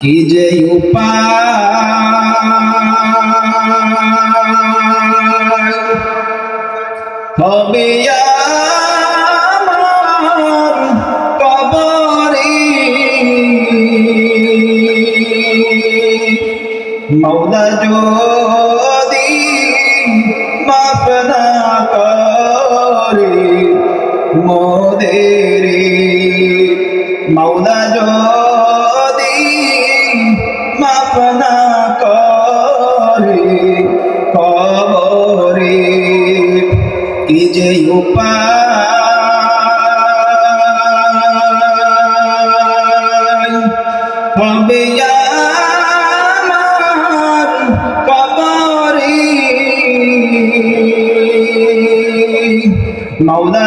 কি যে উপায় মৌলা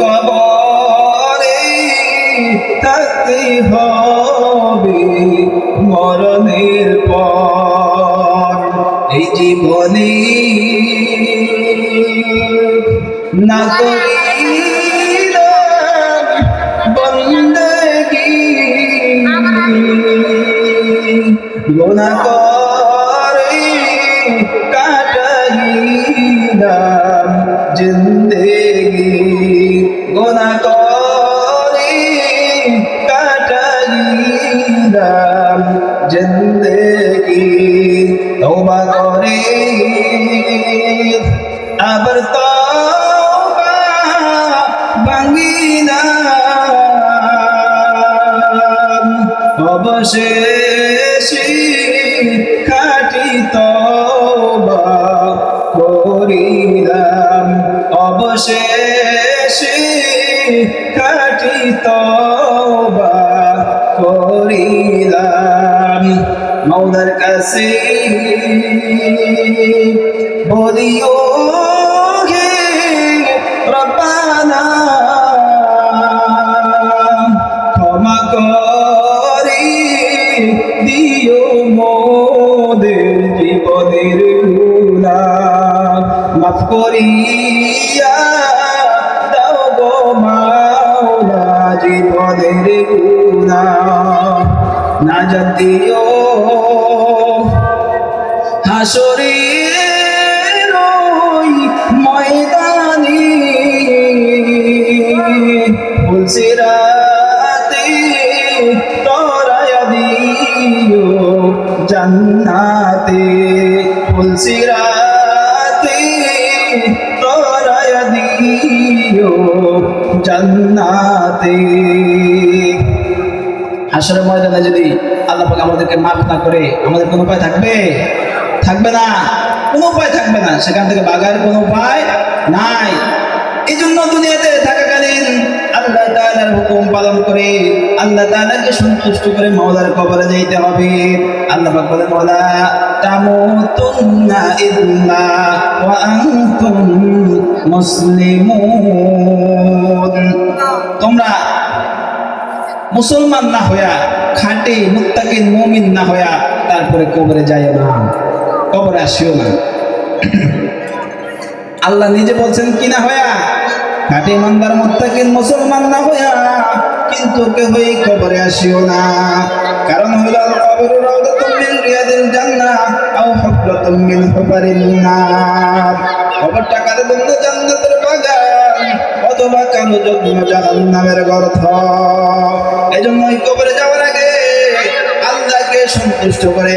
কবরে তাতে হবে মরণের পর। এই জীবনে না করিল বন্দগি। গোনা অবশেষে খাটি তবা করিলাম। অবশেষে খাটি তবা করিলাম। মৌলার কাছে বলিও না জাতিও হাসরের ওই ময়দানে। ফুলসিরাতে তরায়া দিও জান্নাতে। ফুলসিরাতে তরায়া দিও জান্নাতে। হাসরের ময়দানে যদি আল্লাহ পাক আমাদেরকে মাফ না করে, আমাদের কোনো উপায় থাকবে? থাকবে না। কোনো উপায় থাকবে না। সেখান থেকে বাগার কোনো উপায় নাই। এই জন্য দুনিয়াতে থাকাকালীন আল্লাহ তাআলার হুকুম পালন করে, আল্লাহ তাআলাকে সন্তুষ্ট করে মাওলার কবরে যাইতে হবে। আল্লাহ পাক আনতুম মুসলিমুন। তোমরা মুসলমান না হইয়া, খাঁটি মুত্তাকিন মুমিন না হইয়া তারপরে কবরে যাইও না। কবরে আসিও না। আল্লাহ নিজে বলছেন, কি না হইয়া? খাঁটি ইমানদার, মুত্তাকিন মুসলমান না হইয়া, কিন্তু কেহই কবরে আসিও না। কারণ হইল কবর রাউদাতুম মিন রিয়াদিল জান্নাহ, আও হুফরাতুম মিন হুফারিন নার। কবরটা কাদের জন্য? জান্নাতের বাগান জাহান্নামের এই কবরে যাওয়ার আগে আল্লাহকে সন্তুষ্ট করে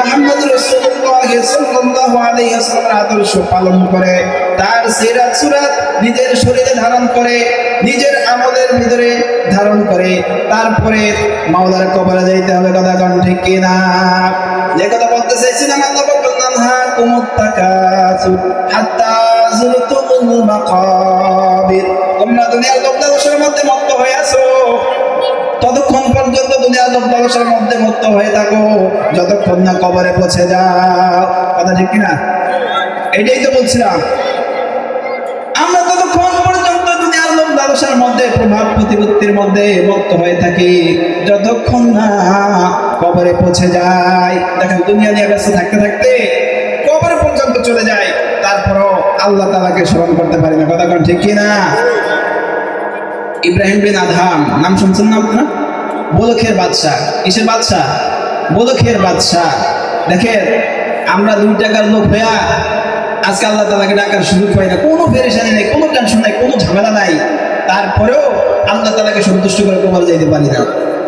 মুহাম্মদ রাসূলুল্লাহ সাল্লাল্লাহু আলাইহি ওয়াসাল্লামের আদর্শ পালন করে। তার সিরাত সুরাত নিজের শরীরে ধারণ করে, নিজের আমলের ভিতরে ধারণ করে। তারপরে মাওলার কবরে যাইতে হবে, কথা কোন ঠিক কিনা? যে কথা বলতে চাইছিলাম, আল্লাহ হ্যাঁ আলহাকুমুত তাকাসুর হাত্তা মত্ত মত্ত যতক্ষণ না কবরে পৌঁছে যাও। কথা ঠিক কিনা? এটাই তো বলছিলাম। আমরা ততক্ষণ পর্যন্ত দুনিয়ার লোক লালসার মধ্যে, প্রভাব প্রতিপত্তির মধ্যে মুক্ত হয়ে থাকি। যতক্ষণ না কবরে পৌঁছে যায় দেখেন, দুনিয়া নিয়ে ব্যস্ত থাকতে থাকতে কবরে পর্যন্ত চলে যায়। আল্লাহ তালাকে স্মরণ করতে পারি না। কথা ঠিক কিনা? ইব্রাহিম বিন আধাম নাম শুনছেন না আপনার? বোলখের বাদশাহ। কিসের বাদশাহ? বোলখের বাদশাহ। দেখেন, আমরা দুই টাকার লোক হইয়া আজকে আল্লাহ তালাকে ডাকার সুযোগ পাই না। কোনো পেরেশানি নেই, কোনো টেনশন নাই, কোনো ঝামেলা নাই। তারপরেও আল্লাহ তালাকে সন্তুষ্ট করে কবর যাইতে পারি না।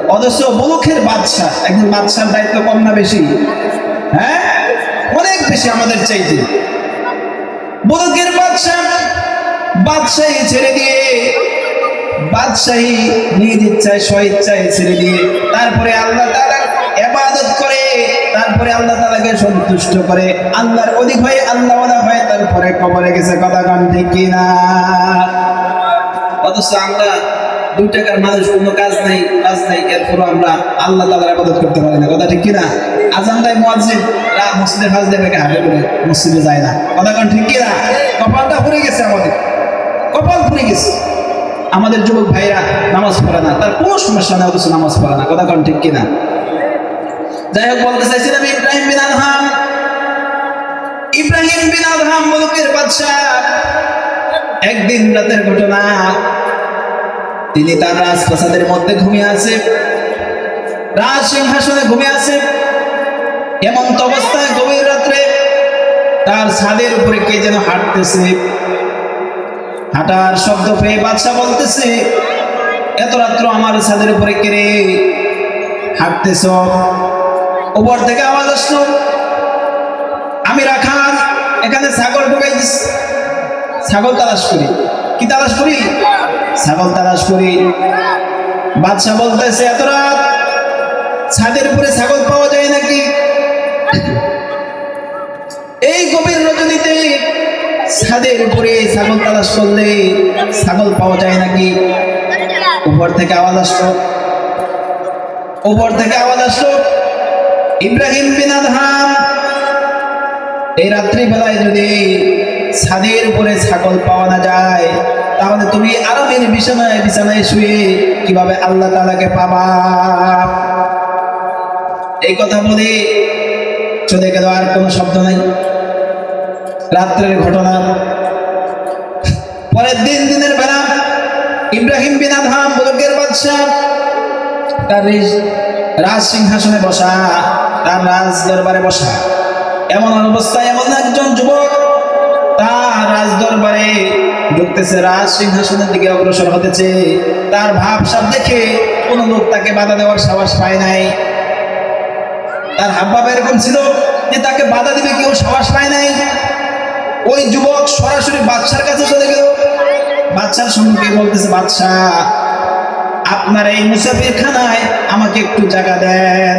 অথচ বলুখের বাদশাহ, একজন বাদশার দায়িত্ব কম না বেশি? হ্যাঁ? অনেক বেশি আমাদের চাইতে। বলুকের বাদশাহ, বাদশাহী ছেড়ে দিয়ে, বাদশাহী নিজ ইচ্ছায় স্ব ইচ্ছায় ছেড়ে দিয়ে, তারপরে আল্লাহ তারা এবাদত করে, তারপরে আল্লাহ তালাকে সন্তুষ্ট করে, আল্লাহর অধিক হয়ে আল্লাহ হয়, তারপরে কবরে গেছে কথা গান ঠিক কিনা? অথচ আমরা দুই টাকার মানুষ কোনো কাজ নাই কাজ নাই এরপরও আমরা আল্লাহ তাআলার ইবাদত করতে পারি না। কথা ঠিক কিনা? আজান দেয় মুয়াজ্জিন রাত মসজিদে ফাজ দেবে হাঁটে বলে মসজিদে যায় না। কথা গান ঠিক কিনা? কপালটা পড়ে গেছে আমাদের। কপাল পড়ে গেছে। আমাদের যুবক ভাইরা নামাজ পড়ে না, তার কোনো সমস্যা নেই, অথচ নামাজ পড়ে না। কথা কোন ঠিক কিনা? যাই হোক, বলতে চাইছিলাম ইব্রাহিম বিন আদহাম ইব্রাহিম বিন আদহাম মুলুকের বাদশাহ। একদিন রাতের ঘটনা তিনি তার রাজপ্রাসাদের মধ্যে ঘুমিয়ে আছে। রাজ সিংহাসনে ঘুমিয়ে আছে। এমন অবস্থায় গভীর রাত্রে তার ছাদের উপরে কে যেন হাঁটতেছে। হাঁটার শব্দ পেয়ে বাদশা বলতেছে, এত রাত্র আমার ছাদের উপরে কেড়ে হাঁটতেছ? উপর থেকে আওয়াজ আসলো, আমি রাখাল, এখানে ছাগল ঢুকাই ছাগল তালাশ করি। কি তালাশ করি? ছাগল তালাশ করি। বাদশা বলতেছে, এত রাত ছাদের উপরে ছাগল পাওয়া যায় নাকি? এই গভীর রজনীতে ছাদের উপরে ছাগল তালাশ করলে ছাগল পাওয়া যায় নাকি? উপর থেকে আওয়াজ আসলো। উপর থেকে আওয়াজ আসলো, ইব্রাহিম বিন আদহাম, এই রাত্রিবেলায় যদি ছাদের উপরে ছাগল পাওয়া না যায় তাহলে তুমি আরামের বিছানায় বিছানায় শুয়ে কীভাবে আল্লাহ তালাকে পাবা? এই কথা বলে চলে গেল আর কোনো শব্দ নাই। রাত্রের ঘটনা। পরের দিন দিনের বেলা ইব্রাহিম বিন আদহাম বুলকের বাদশাহ তার রাজ সিংহাসনে বসা, তার রাজ দরবারে বসা। এমন অবস্থায় এমন একজন যুবক তার রাজ দরবারে ঢুকতেছে, রাজ সিংহাসনের দিকে অগ্রসর হতেছে। তার ভাবসাব দেখে কোনো লোক তাকে বাধা দেওয়ার সাহস পায় নাই। তার হাবভাব এরকম ছিল যে তাকে বাধা দিবে কেউ সাহস পায় নাই। ওই যুবক সরাসরি বাদশার কাছে চলে গেল। বাদশার সম্মুখে বলতেছে, বাদশাহ, আপনার এই মুসাফির খানায় আমাকে একটু জায়গা দেন।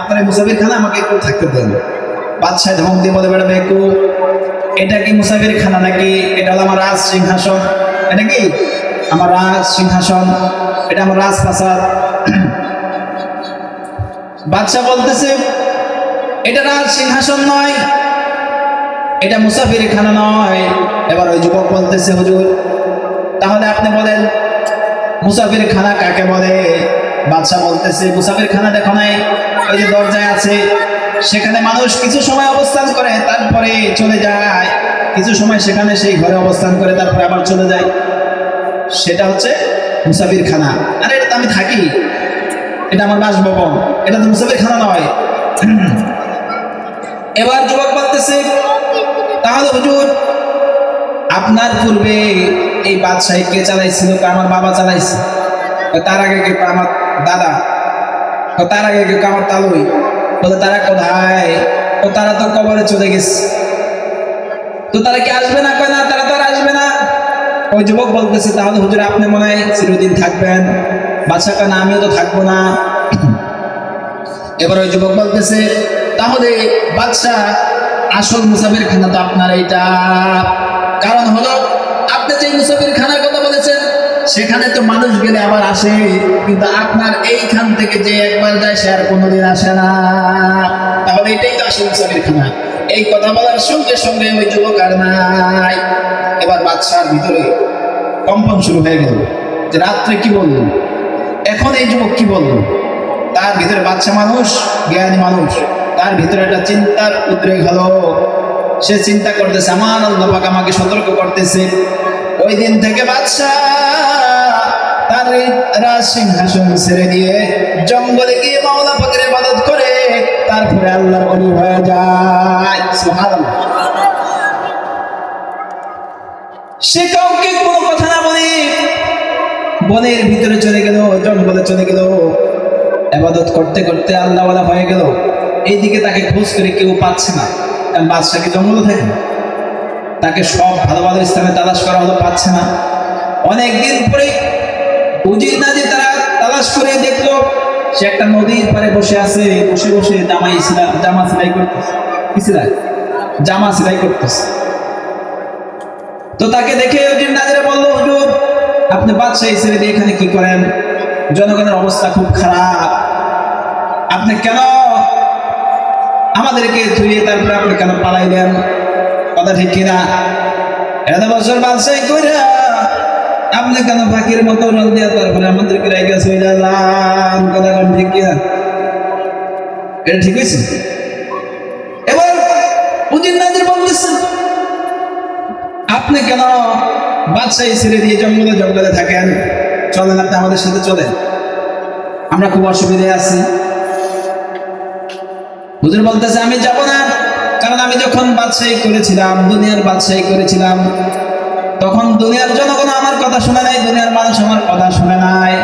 আপনার মুসাফির খানা আমাকে একটু থাকতে দেন। বাদশাহ ধমক দিয়ে বলে বেড়াবে একটু এটা কি মুসাফির খানা নাকি? এটা হলো আমার রাজ সিংহাসন। এটা কি? আমার রাজ সিংহাসন। এটা আমার রাজ রাজপ্রাসাদ বাদশাহ বলতেছে, এটা রাজ সিংহাসন নয়, এটা মুসাফির খানা নয়। এবার ওই যুবক বলতেছে, হুজুর, তাহলে আপনি বলেন, মুসাফির খানা কাকে বলে? বাদশাহ বলতেছে, মুসাফির খানা দেখো নাই, ওই যে দরজায় আছে। সেখানে মানুষ কিছু সময় অবস্থান করে, তারপরে চলে যায়। কিছু সময় সেখানে সেই ঘরে অবস্থান করে, তারপরে আবার চলে যায়। সেটা হচ্ছে মুসাফির খানা। আরে, এটা তো আমি থাকি। এটা আমার বাসভবন। এটা তো মুসাফির খানা নয়। এবার যুবক বলতেছে, তাহলে হুজুর, আপনার পূর্বে এই বাদশাহী কে চালাইছিল? আমার বাবা চালাইছে? তার আগে কে আমার দাদা? তার আগে কে আমার তালুই? বলে, তারা কোথায়? ও, তারা তো কবরে চলে গেছে। তো তারা কি আসবে না? কয়, না, তারা তো আর আসবে না। ওই যুবক বলতেছে, তাহলে হুজুর, আপনি মনে হয় চিরদিন থাকবেন। বাদশাহ কয়, না, আমিও তো থাকব না। এবার ওই যুবক বলতেছে, তাহলে বাদশাহ আসল মুসাফির খানা তো আপনার এইটা। কারণ হলো, আপনি যে মুসাফির বলেছেন সেখানে তো মানুষ গেলে আবার আসে, কিন্তু আপনার এইখান থেকে যে একবার যায় সে আর কোনোদিন আসে না। তাহলে এটাই তো আসল মুসাফির খানা এই কথা বলার সঙ্গে সঙ্গে ওই যুবক আর নাই। এবার বাচ্চার ভিতরে কম্পন শুরু হয়ে গেল। যে রাত্রে কি বলল এখন এই যুবক কি বলল? তার ভিতরে বাচ্চা মানুষ, জ্ঞানী মানুষ। তার ভিতরে একটা চিন্তার উদ্রেক হলো। সে চিন্তা করতেছে, আমার আল্লাপাক আমাকে সতর্ক করতেছে। ওই দিন থেকে বাচ্চা তার রাজ সিংহাসন ছেড়ে দিয়ে জঙ্গলে গিয়ে মাওলা পাকের ইবাদত করে, তারপরে আল্লাহর অলি হয়ে যায়। সে কাউকে কোনো কথা না বলে বনের ভিতরে চলে গেল, জঙ্গলে চলে গেল। আবাদত করতে করতে আল্লাহওয়ালা হয়ে গেল। এইদিকে তাকে খোঁজ করে কেউ পাচ্ছে না। কারণ বাদশাহ কি জঙ্গলে থাকে? তাকে সব ভালো ভালো স্থানে তালাশ করা হলো, পাচ্ছে না। অনেকদিন পরে উজির নাজি তারা তালাশ করে দেখল সে একটা নদীর পারে বসে আছে, বসে বসে জামা ইসলাম, জামা সেলাই করতেছে। কি সেলাই? জামা সেলাই করতেছে। তো তাকে দেখে উজির নাজিরা বলল, হুজুর, আপনি বাদশাহী ছেড়ে দিয়ে এখানে কি করেন? জনগণের অবস্থা খুব খারাপ। আপনি কেন আমাদেরকে ধুয়ে তারপরে আপনি কেন পালাইলেন? কথা ঠিক কিনা? এত বছর বাদশাহী করে আপনি কেন ফাঁকির মতো রল দিয়ে তারপরে আমাদেরকে রেখে চলে যান কথা কোন ঠিক কিনা এটা ঠিক হয়েছে? এবার উজির নাজির বলতেছেন আপনি কেন বাদশাহী ছেড়ে দিয়ে জঙ্গলে জঙ্গলে থাকেন? চলেন, আপনি আমাদের সাথে চলেন। আমরা খুব অসুবিধায় আছি। হুজুর বলতেছে, আমি যাব না, কারণ আমি যখন বাদশাহী করেছিলাম, দুনিয়ার বাদশাহী করেছিলাম, তখন দুনিয়ার জনগণ আমার কথা শুনে নাই, দুনিয়ার মানুষ আমার কথা শুনে নাই।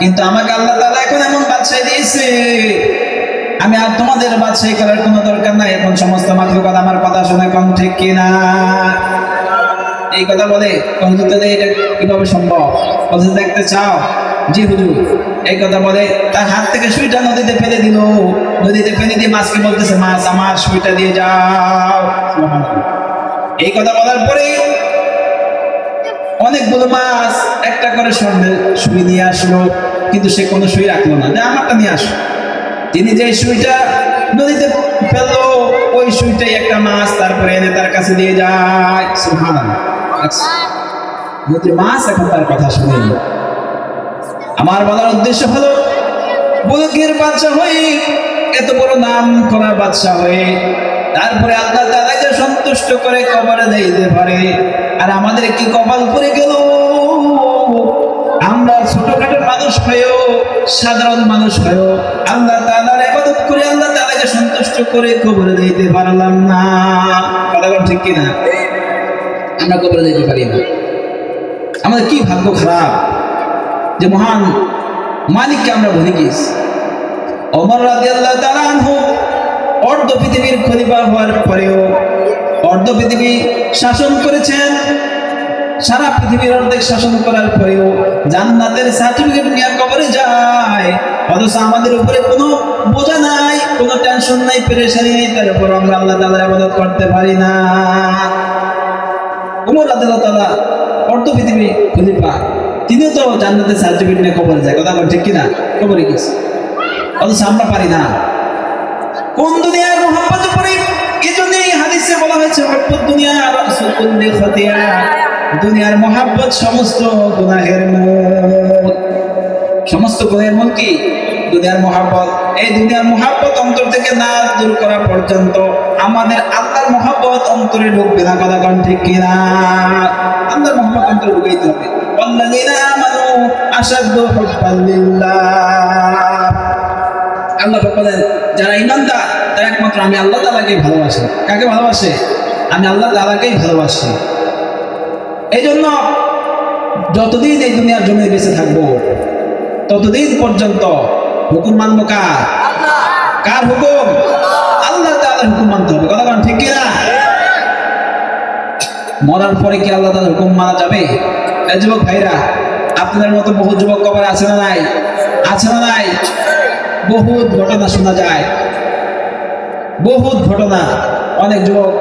কিন্তু আমাকে আল্লাহ তাআলা এখন এমন বাদশাহী দিয়েছে, আমি আর তোমাদের বাদশাহী করার কোনো দরকার নাই, এখন সমস্ত মাতৃকাত আমার কথা শুনে কম ঠিক কিনা এই কথা বলে হুজুর এটা কীভাবে সম্ভব? বলছে দেখতে চাও, জি হুজুর, এই কথা বলে, তার হাত থেকে সুইটা নদীতে ফেলে দিল। নদীতে ফেলে দিয়ে মাছকে বলতেছে, মাছ আমার সুইটা দিয়ে যাও। এই কথা বলার পরে অনেকগুলো মাছ একটা করে স্বর্ণের সুই নিয়ে আসলো কিন্তু সে কোনো সুই রাখল না। যে আমারটা নিয়ে আসো। তিনি যে সুইটা নদীতে ফেলল ওই সুইটাই একটা মাছ তারপরে এনে তার কাছে দিয়ে যায়। আচ্ছা, নদীর মাছ এখন তার কথা শুনে আমার বলার উদ্দেশ্য হলো বুলকের বাচ্চা হয়ে এত বড় নাম করা বাচ্চা হয়ে তারপরে আল্লাহ তালাকে সন্তুষ্ট করে কবরে দিতে পারে। আর আমাদের কি কপাল করে গেল। আমরা ছোটখাটো মানুষ হয়েও, সাধারণ মানুষ হয়েও আল্লাহ তালার ইবাদত করে আল্লাহ তালাকে সন্তুষ্ট করে কবরে দিতে পারলাম না। কথা ঠিক কিনা? আমরা কবরে দিতে পারি না। আমাদের কি ভাগ্য খারাপ? যে মহান মালিককে আমরা ভুলে গিয়েছি অমর রাজি আল্লাহ তাআলা আনহু অর্ধ পৃথিবীর খলিফা হওয়ার পরেও অর্ধ পৃথিবী শাসন করেছেন, সারা পৃথিবীর অর্ধেক শাসন করার পরেও জান্নাতের সার্টিফিকেট নিয়ে কবরে যায়। অথচ আমাদের উপরে কোনো বোঝা নাই, কোনো টেনশন নাই পেরেশানি নেই তার উপর আমরা আল্লাহ তাআলার ইবাদত করতে পারি না। উমর রাদিয়াল্লাহু তাআলা অর্ধ পৃথিবী খলিফা তিনিও তো জান্নাতের সার্টিফিকেট নিয়ে কবরে যায়। কথা ঠিক কিনা? কবরে গেছে। অথচ আমরা পারি না। কোন দুনিয়ার মোহাম্মত দুনিয়ার মহাব্বত সমস্ত গুনাহের সমস্ত গুণের মন কি? দুনিয়ার মহাব্বত। এই দুনিয়ার মহাব্বত অন্তর থেকে না দূর করা পর্যন্ত আমাদের আল্লাহর মহাব্বত অন্তরে ঢুকবে না, কথা কারণ ঠিক কিনা? আল্লাহর মহাব্বত অন্তরে ঢুকেই হবে। আল্লাহ বলেন, যারা ইমানদার তারা একমাত্র আমি আল্লাহ তালাকে ভালোবাসি। কাকে ভালোবাসে? আমি আল্লাহ তালাকেই ভালোবাসি। এই জন্য যতদিন এই দুনিয়ার জমি বেঁচে থাকব ততদিন পর্যন্ত হুকুম মানবো কার? কার হুকুম? আল্লাহ তাআলার হুকুম মানতে হবে। কথা কারণ ঠিক কিনা? মরার পরে কি আল্লাহ তাআলার হুকুম মানা যাবে? এই যুবক ভাইরা আপনাদের মতো বহু যুবক কবর আছে না নাই? আছে না নাই? বহুত ঘটনা শোনা যায়। বহুত ঘটনা। অনেক যুবক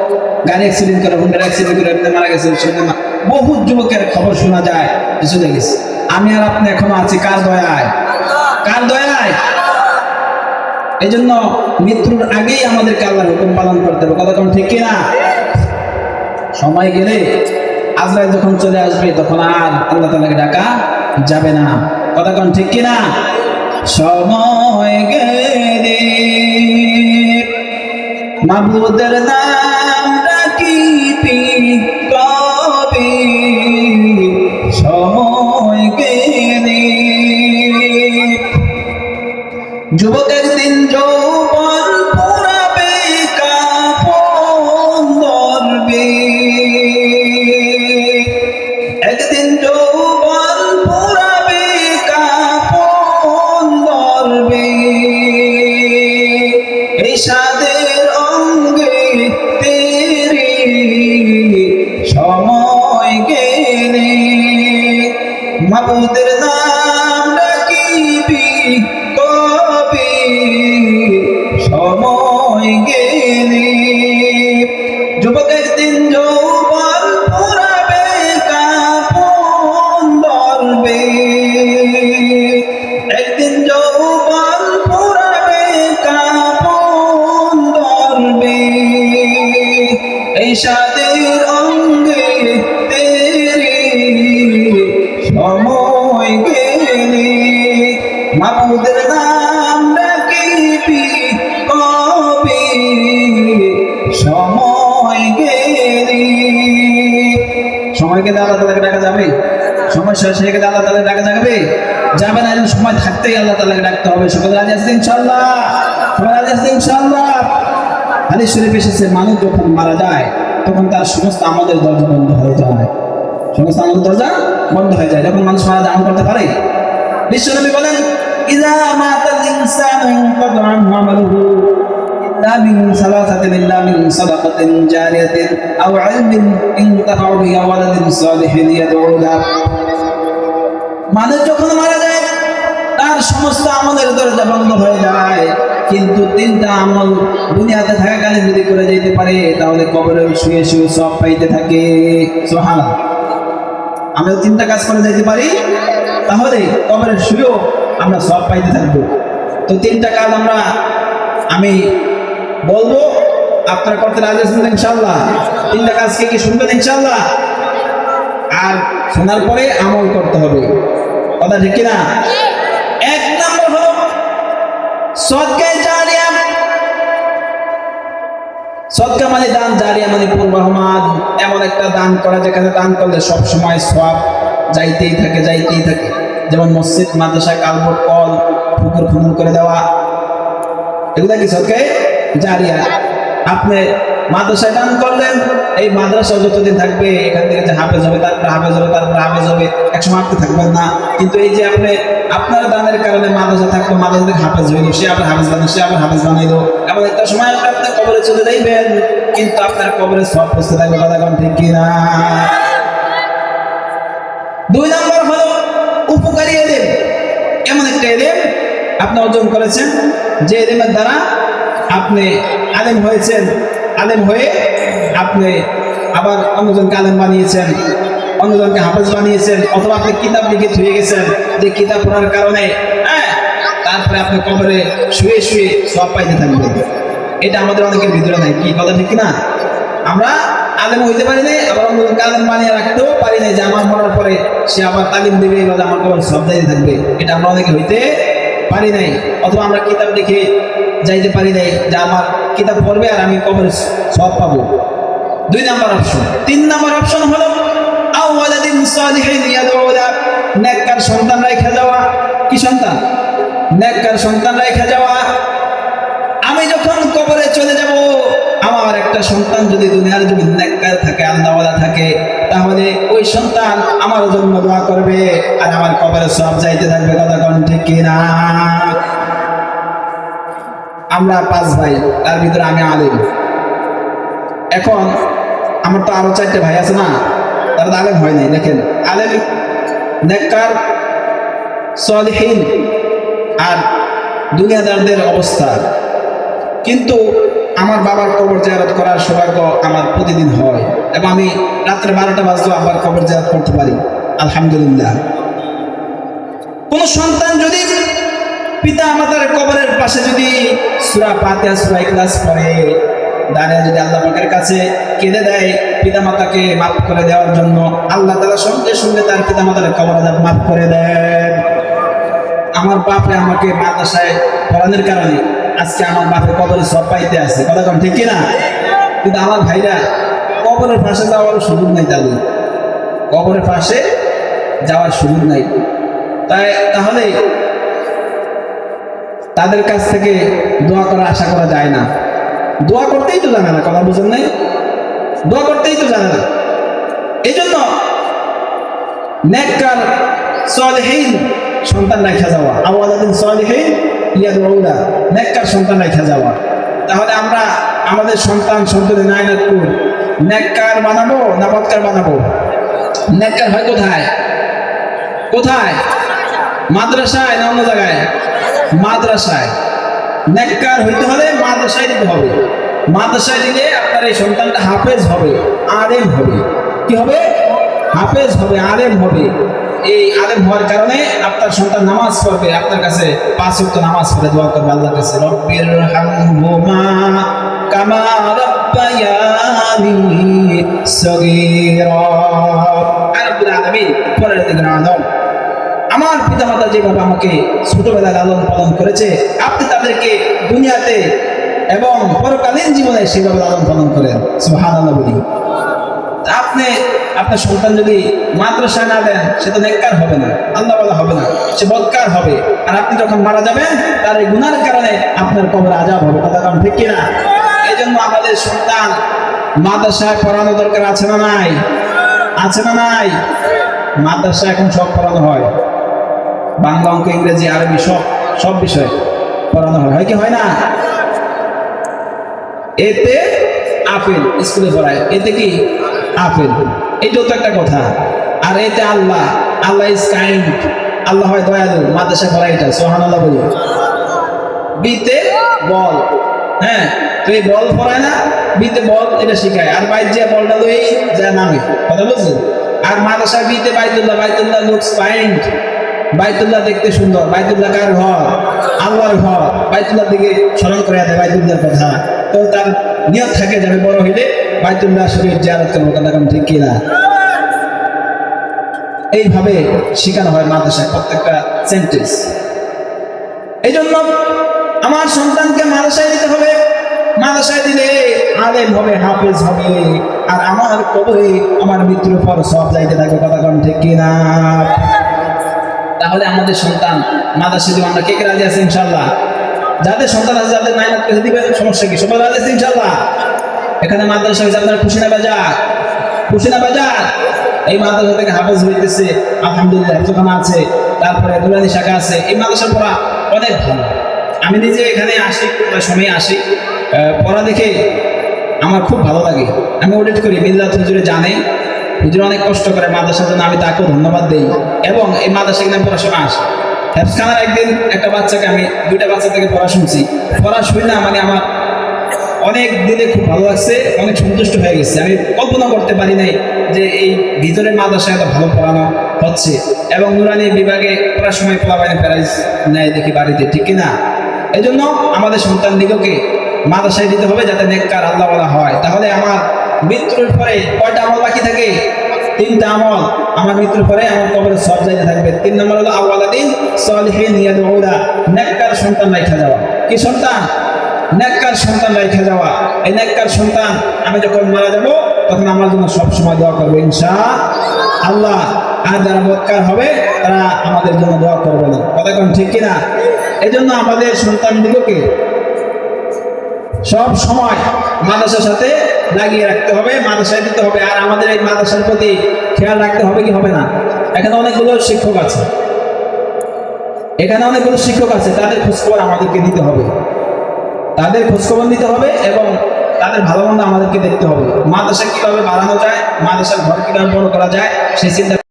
গাড়ি অ্যাক্সিডেন্ট করে, হুন্ডার অ্যাক্সিডেন্ট করে এমনি মারা গেছে বহু যুবকের খবর শোনা যায়। চলে গেছে আমি আর আপনি এখনও আছি, কার দয়ায়? কার দয়ায়? এই জন্য মৃত্যুর আগেই আমাদেরকে আল্লাহর হুকুম পালন করতে হবে। কথা কোন ঠিক কিনা? সময় গেলে আজরাইল যখন চলে আসবে, তখন আর আল্লাহ তালাকে ডাকা যাবে না। কথা কোন ঠিক কিনা? সময় গেলে মাবুদের নাম শেষ হয়ে গেলে আল্লাহ তালাকে ডাকা যাবে। যাবে না এরকম সময় থাকতেই আল্লাহ তালাকে ডাকতে হবে। সকলে রাজি আসতে ইনশাল্লাহ হাদিস শরীফ এসেছে, মানুষ যখন মারা যায়, তখন তার সমস্ত আমাদের দরজা বন্ধ হয়ে যায়। সমস্ত আমাদের দরজা বন্ধ হয়ে যায়। যখন মানুষ মারা যায় করতে পারে? বিশ্বনবী বলেন ইজা মাতাল মানুষ যখন মারা যায়, তার সমস্ত আমলের দরজা বন্ধ হয়ে যায়। কিন্তু তিনটা আমল দুনিয়াতে থাকাকালীন যদি করে যেতে পারে, তাহলে কবরে শুয়ে শুয়ে সব পাইতে থাকে। সোহান আমরা তিনটা কাজ করে যেতে পারি, তাহলে কবরে শুয়েও আমরা সব পাইতে থাকব। তো তিনটা কাজ আমরা, আমি বলব, আপনারা করতে রাজি আছেন ইনশাল্লাহ তিনটা কাজকে কি শুনবেন ইনশাল্লাহ আর শোনার পরে আমল করতে হবে। কথা ঠিক কিনা? এক নম্বর হলো সদকায় জারিয়া। সদকা মানে দান, জারিয়া মানে পূর্বাহমান এমন একটা দান করা যেখানে দান করলে সব সময় সব যাইতেই থাকে যাইতেই থাকে। যেমন মসজিদ, মাদ্রাসা কালবট কল, পুকুর খনন করে দেওয়া। এগুলা কি সদকায় জারিয়া? আপনি মাদ্রাসায় দান করলেন। এই মাদ্রাসা যতদিন থাকবে, এখান থেকে যে হাফেজ হবে, তারপরে হাফেজ হবে, তারপরে হাফেজ হবে, একসময় আপনি থাকবেন না। কিন্তু এই যে আপনি, আপনার দানের কারণে মাদ্রাসা থাকল মাদ্রাসা থেকে হাফেজ হইল, সে আবার হাফেজ বানাই সে আবার হাফেজ বানাইলো এমন একটা সময় আপনি আপনার কবরে চলে যাইবেন, কিন্তু আপনার কবরে সব বসতে থাকবে, কথা কম ঠিক কিনা? দুই নম্বর হলো উপকারী এলেম। এমন একটা এলেম আপনি অর্জন করেছেন, যে এলেমের দ্বারা আপনি আলেম হয়েছেন। আলেম হয়ে আপনি আবার অন্যজনকে আলেম বানিয়েছেন, অন্যজনকে হাফেজ বানিয়েছেন, অথবা আপনি কিতাব লিখে ধুয়ে গেছেন, যে কিতাব পড়ার কারণে হ্যাঁ তারপরে আপনি কবরে শুয়ে শুয়ে সব পাইতে থাকবেন। এটা আমাদের অনেকের ভিতরে নাই, কি কথা ঠিক না আমরা আলেম হইতে পারি নাই, আবার অন্যজনকে আলেম বানিয়ে রাখতেও পারি নাই, যে আমার মরার পরে সে আবার তালিম দেবে বা আমার কবর সব দায়িত্ব থাকবে। এটা আমরা অনেকে হইতে পারি নাই, অথবা আমরা কিতাব লিখে যাইতে পারি নাই, যে আমার কিতাব পড়বে আর আমি কবরে সব পাবো। দুই নাম্বার অপশন তিন নাম্বার অপশন হলো নেককার সন্তান রেখে যাওয়া। কি সন্তান? নেককার সন্তান রেখে যাওয়া। আমি যখন কবরে চলে যাব, আমার একটা সন্তান যদি দুনিয়ার যদি নেককার থাকে, আল্লাহওয়ালা থাকে, তাহলে ওই সন্তান আমার জন্য দোয়া করবে আর আমার কবরে সব যাইতে থাকবে। কথা কোন ঠিক কিনা? আমরা পাঁচ ভাই, তার ভিতরে আমি আলিম। এখন আমার তো আরও চারটে ভাই আছে না, তারা তো আলেম হয় নাই, দেখেন। আলেম, নেককার, সলিহীন আর দুনিয়াদারদের অবস্থা। কিন্তু আমার বাবার কবর জিয়ারত করার সৌভাগ্য আমার প্রতিদিন হয় এবং আমি রাত্রে বারোটা বাজলেও আবার কবর জিয়ারত করতে পারি, আলহামদুলিল্লাহ। কোন সন্তান যদি পিতা মাতার কবরের পাশে যদি সুরা পাতিয়া সুরা ইখলাস পড়ে, দাঁড়িয়ে যদি আল্লাহ পাকের কাছে কেঁদে দেয় পিতা মাতাকে মাফ করে দেওয়ার জন্য, আল্লাহ তালা সঙ্গে সঙ্গে তার পিতা মাতার কবর মাফ করে দেন। আমার বাপে আমাকে মাদ্রাসায় পড়ানোর কারণে আজকে আমার বাপে কবরে সব পাইতে আছে কথা কম ঠিক কিনা? কিন্তু আমার ভাইরা কবরের পাশে যাওয়ার সুযোগ নাই তাদের। কবরের পাশে যাওয়ার সুযোগ নাই। তাই তাহলে তাদের কাছ থেকে দোয়া করা আশা করা যায় না। দোয়া করতেই তো জানে না, কথা বুঝেন নাই? দোয়া করতেই তো জানে না। এই জন্য নেককার সন্তান রাখা যাওয়া আওয়ালাদিন সলিহীন ইয়াদ রৌলা নেককার সন্তান রাখা যাওয়া। তাহলে আমরা আমাদের সন্তান সন্তানে নায়নাতপুর নেককার বানাবো না বৎকার বানাবো? নেককার হয় কোথায়? কোথায়? মাদ্রাসায় না অন্য জায়গায়? মাদ্রাসায়। নেককার হইতে হলে মাদ্রাসায় দিতে হবে। মাদ্রাসায় দিলে আপনার এই সন্তানটা হাফেজ হবে, আলেম হবে। কি হবে? হাফেজ হবে, আলেম হবে। এই আলেম হওয়ার কারণে আপনার সন্তান নামাজ পড়বে। আপনার কাছে পাঁচ ওয়াক্ত নামাজ পড়ে, দোয়া করবে আল্লাহর কাছে। রব্বির হামহুমা কামা রাব্বায়ানি সগীরা। আর রব্বুল আলামিন, পরের দিকে আদম আমার পিতা পিতামাতা যেভাবে আমাকে ছোটবেলায় লালন পালন করেছে, আপনি তাদেরকে দুনিয়াতে এবং পরকালীন জীবনে সেভাবে লালন পালন করেন। সুবহানাল্লাহ বলি। আপনি, আপনার সন্তান যদি মাদ্রাসায় না দেন, সে তো নেককার হবে না আল্লাহ বলা হবে না, সে বদকার হবে। আর আপনি যখন মারা যাবেন, তার এই গুনার কারণে আপনার কবর আজাব হবে, কথা কারণ ঠিক কিনা? এই জন্য আমাদের সন্তান মাদ্রাসায় পড়ানো দরকার আছে না নাই? আছে না নাই? মাদ্রাসা এখন সব পড়ানো হয়। বাংলা অঙ্ক, ইংরেজি, আরবি, সব সব বিষয় পড়ানো হয়। হয় কি, হয় না? এতে আপেল, স্কুলে পড়ায়। এতে কি? আপেল। এটাও তো একটা কথা। আর এতে আল্লাহ আল্লাহ ইজ কাইন্ড আল্লাহ হয় দয়ালু। মাদ্রাসা পড়ায় এটা সোহান আল্লাহ বলি। বিতে বল। হ্যাঁ তো এই বল পড়ায় না, বিতে বল এটা শিখায়। আর বাইর যে বলটা লই যা নামে। কথা বলছেন আর মাদ্রাসা বিতে বাইতুল্লাহ বাইতুল্লাহ লুকস পাইন্ট বাইতুল্লাহ দেখতে সুন্দর, বাইতুল্লাহ কার ঘর? আল্লাহর ঘর। বাইতুল্লাহ দিকে স্মরণ করে দেয় বাইতুল্লাহর কথা। তো তার নিয়ত থাকে যাবে বড় হইলে বাইতুল্লাহ শরীর জিয়ারত করব, কথা কম ঠিক কিনা? এইভাবে শেখানো হয় মাদ্রাসায় প্রত্যেকটা সেন্টেন্স এই জন্য আমার সন্তানকে মাদ্রাসায় দিতে হবে। মাদ্রাসায় দিলে আলেম হবে, হাফেজ হবে, আর আমার কবরে আমার মৃত্যুর পর সব যাইতে থাকবে, কথা কম ঠিক কিনা? তাহলে আমাদের সন্তান মাদ্রাসা দিব আমরা কে কে রাজি আছে ইনশাল্লাহ যাদের সন্তান আছে, যাদের নাইনাত পেতে দিবে সমস্যা কি? সবাই রাজি আছে ইনশাল্লাহ এখানে মাদ্রাসা হয়েছে আপনার খুশিনা বাজার? খুশিনা বাজার? এই মাদ্রাসা থেকে হাফেজ হইতেছে, আলহামদুলিল্লাহ একজোখানা আছে, তারপরে দুরানি শাখা আছে। এই মাদ্রাসা পড়া অনেক ভালো। আমি নিজে এখানে আসি সময় আসি। পড়া দেখে আমার খুব ভালো লাগে। আমি অডিট করি মিল্লাত হুজুরে জানে। হুজুর অনেক কষ্ট করে মাদ্রাসার জন্য আমি তাকেও ধন্যবাদ দিই। এবং এই মাদ্রাসা কিনা পড়াশোনা আসে। হেফসখানার একদিন একটা বাচ্চাকে আমি, দুইটা বাচ্চা থেকে পড়া শুনছি। পড়া শুনি না মানে আমার অনেক দিনে খুব ভালো লাগছে, অনেক সন্তুষ্ট হয়ে গেছে। আমি কল্পনা করতে পারি নাই যে এই ভিতরে মাদ্রাসায় এত ভালো পড়ানো হচ্ছে। এবং নুরানি বিভাগে পড়ার সময় পোলাবাইনে প্রাইজ নেয় দেখি বাড়িতে, ঠিক কিনা? এই জন্য আমাদের সন্তান দিগকে মাদ্রাসায় দিতে হবে যাতে নেককার আল্লাহ বলা হয়। তাহলে আমার মৃত্যুর পরে কয়টা আমল বাকি থাকে? তিনটা আমল। আমার মৃত্যুর পরে আমার কবরে সব যাইতে থাকবে। তিন নম্বর হলো আওয়ালাদিন সলিহিন ইয়াদউলা নেককার সন্তান রাখা যাওয়া কি সন্তান? নেককার সন্তান রেখে যাওয়া এই নেককার সন্তান আমি যখন মারা যাব, তখন আমার জন্য সব সময় দোয়া করবে ইনশা আল্লাহ, আর যারা বৎকার হবে, তারা আমাদের জন্য দোয়া করবে না। কথা কোন ঠিক কিনা? এই জন্য আমাদের সন্তানদিগকে সব সময় মাদ্রাসার সাথে লাগিয়ে রাখতে হবে, মাদ্রাসায় দিতে হবে। আর আমাদের এই মাদ্রাসার প্রতি খেয়াল রাখতে হবে কি হবে না? এখানে অনেকগুলো শিক্ষক আছে। এখানে অনেকগুলো শিক্ষক আছে, তাদের খোঁজখবর আমাদেরকে দিতে হবে। তাদের খোঁজখবর নিতে হবে এবং তাদের ভালো মন্দ আমাদেরকে দেখতে হবে। মাদ্রাসা কীভাবে বাড়ানো যায়, মাদ্রাসার ঘর কীভাবে বড় করা যায়, সেই চিন্তা